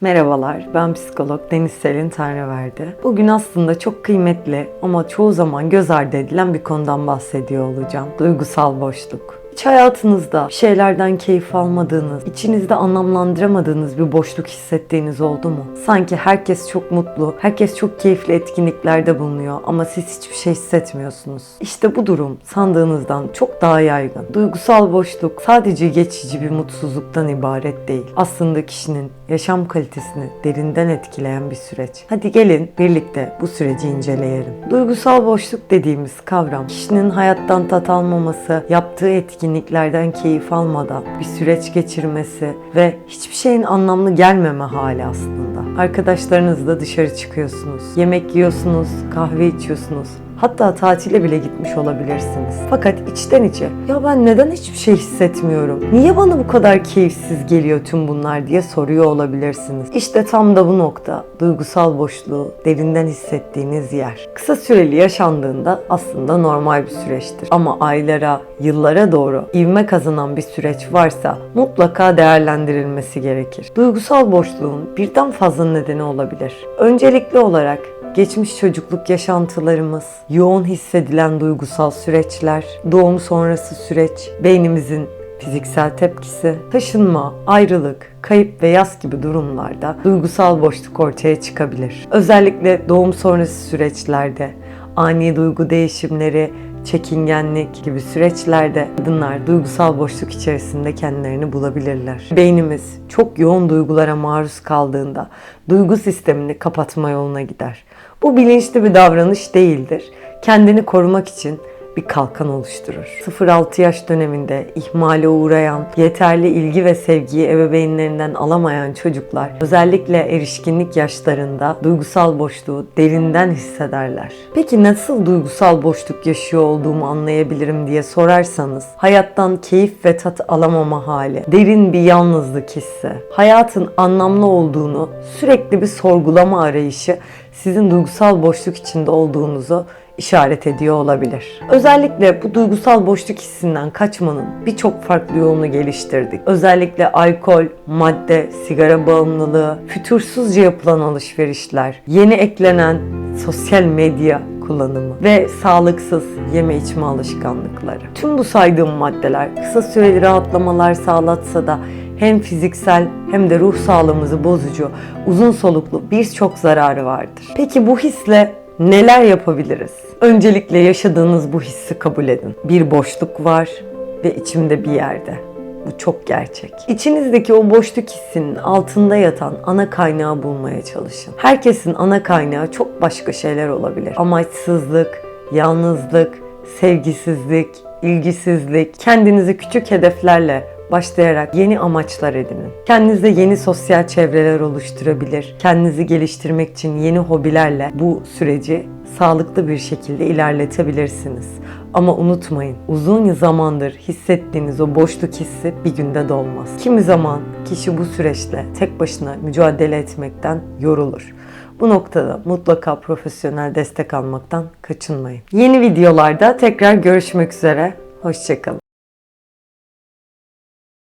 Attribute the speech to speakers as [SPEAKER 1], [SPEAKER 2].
[SPEAKER 1] Merhabalar, ben psikolog Deniz Selin Tanrıverdi. Bugün aslında çok kıymetli ama çoğu zaman göz ardı edilen bir konudan bahsediyor olacağım. Duygusal boşluk. Hiç hayatınızda bir şeylerden keyif almadığınız, içinizde anlamlandıramadığınız bir boşluk hissettiğiniz oldu mu? Sanki herkes çok mutlu, herkes çok keyifli etkinliklerde bulunuyor ama siz hiçbir şey hissetmiyorsunuz. İşte bu durum sandığınızdan çok daha yaygın. Duygusal boşluk sadece geçici bir mutsuzluktan ibaret değil. Aslında kişinin yaşam kalitesini derinden etkileyen bir süreç. Hadi gelin birlikte bu süreci inceleyelim. Duygusal boşluk dediğimiz kavram kişinin hayattan tat almaması, yaptığı etkinliklerden keyif almadan bir süreç geçirmesi ve hiçbir şeyin anlamlı gelmeme hali aslında. Arkadaşlarınızla dışarı çıkıyorsunuz, yemek yiyorsunuz, kahve içiyorsunuz. Hatta tatile bile gitmiş olabilirsiniz. Fakat içten içe ya ben neden hiçbir şey hissetmiyorum? Niye bana bu kadar keyifsiz geliyor tüm bunlar diye soruyor olabilirsiniz. İşte tam da bu nokta duygusal boşluğu derinden hissettiğiniz yer. Kısa süreli yaşandığında aslında normal bir süreçtir. Ama aylara, yıllara doğru ivme kazanan bir süreç varsa mutlaka değerlendirilmesi gerekir. Duygusal boşluğun birden fazla nedeni olabilir. Öncelikli olarak geçmiş çocukluk yaşantılarımız, yoğun hissedilen duygusal süreçler, doğum sonrası süreç, beynimizin fiziksel tepkisi, taşınma, ayrılık, kayıp ve yas gibi durumlarda duygusal boşluk ortaya çıkabilir. Özellikle doğum sonrası süreçlerde ani duygu değişimleri, çekingenlik gibi süreçlerde kadınlar duygusal boşluk içerisinde kendilerini bulabilirler. Beynimiz çok yoğun duygulara maruz kaldığında duygu sistemini kapatma yoluna gider. Bu bilinçli bir davranış değildir. Kendini korumak için bir kalkan oluşturur. 0-6 yaş döneminde ihmale uğrayan, yeterli ilgi ve sevgiyi ebeveynlerinden alamayan çocuklar özellikle erişkinlik yaşlarında duygusal boşluğu derinden hissederler. Peki nasıl duygusal boşluk yaşıyor olduğumu anlayabilirim diye sorarsanız hayattan keyif ve tat alamama hali, derin bir yalnızlık hissi, hayatın anlamlı olduğunu sürekli bir sorgulama arayışı sizin duygusal boşluk içinde olduğunuzu işaret ediyor olabilir. Özellikle bu duygusal boşluk hissinden kaçmanın birçok farklı yolunu geliştirdik. Özellikle alkol, madde, sigara bağımlılığı, fütursuzca yapılan alışverişler, yeni eklenen sosyal medya kullanımı ve sağlıksız yeme içme alışkanlıkları. Tüm bu saydığım maddeler kısa süreli rahatlamalar sağlatsa da hem fiziksel hem de ruh sağlığımızı bozucu, uzun soluklu birçok zararı vardır. Peki bu hisle neler yapabiliriz? Öncelikle yaşadığınız bu hissi kabul edin. Bir boşluk var ve içimde bir yerde. Bu çok gerçek. İçinizdeki o boşluk hissinin altında yatan ana kaynağı bulmaya çalışın. Herkesin ana kaynağı çok başka şeyler olabilir. Amaçsızlık, yalnızlık, sevgisizlik, ilgisizlik, kendinizi küçük hedeflerle başlayarak yeni amaçlar edinin. Kendinize yeni sosyal çevreler oluşturabilir. Kendinizi geliştirmek için yeni hobilerle bu süreci sağlıklı bir şekilde ilerletebilirsiniz. Ama unutmayın, uzun zamandır hissettiğiniz o boşluk hissi bir günde dolmaz. Kimi zaman kişi bu süreçte tek başına mücadele etmekten yorulur. Bu noktada mutlaka profesyonel destek almaktan kaçınmayın. Yeni videolarda tekrar görüşmek üzere. Hoşçakalın.